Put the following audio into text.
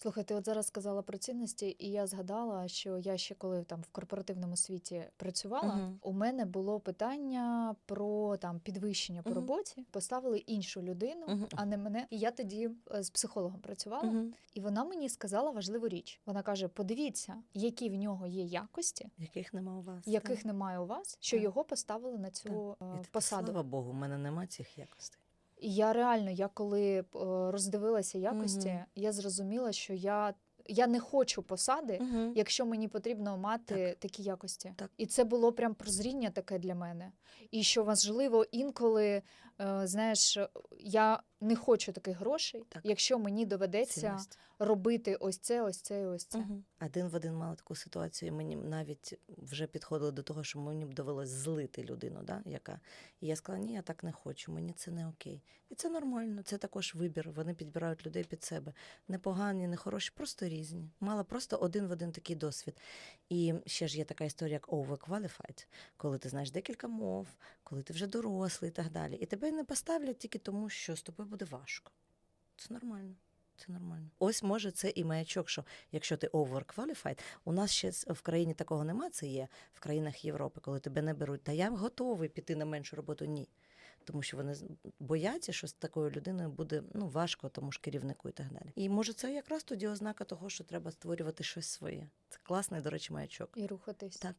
Слухай, ти от зараз сказала про цінності, і я згадала, що я ще коли там в корпоративному світі працювала, Мгм. у мене було питання про там підвищення по Мгм. роботі. Поставили іншу людину, Мгм. а не мене. І я тоді е, з психологом працювала, Мгм. і вона мені сказала важливу річ. Вона каже: подивіться, які в нього є якості, Яких нема у вас. яких так? немає у вас, що Так. його поставили на цю Так. е, посаду. Слава Богу, в мене нема цих якостей. Я реально, я коли е, роздивилася якості, Мгм. я зрозуміла, що я, я не хочу посади, Мгм. якщо мені потрібно мати такі якості. Так. І це було прям прозріння таке для мене. І що важливо, інколи, знаєш, я не хочу таких грошей, Так. якщо мені доведеться Цінність. робити ось це, ось це і ось це. Мгм. Один в один мала таку ситуацію, і мені навіть вже підходило до того, що мені б довелось злити людину, да, яка. І я сказала, ні, я так не хочу, мені це не окей. І це нормально, це також вибір. Вони підбирають людей під себе. Не погані, не хороші, просто різні. Мала просто один в один такий досвід. І ще ж є така історія, як overqualified, коли ти знаєш декілька мов, коли ти вже дорослий і так далі. І тебе не поставлять тільки тому, що з тобою буде важко. Це нормально. Це нормально. Ось може це і маячок, що якщо ти overqualified, у нас ще в країні такого нема. Це є в країнах Європи, коли тебе не беруть. Та я готовий піти на меншу роботу. Ні. Тому що вони бояться, що з такою людиною буде ну важко, тому ж керівнику і так далі. І може це якраз тоді ознака того, що треба створювати щось своє. Це класний, до речі, маячок. І рухатись. Так.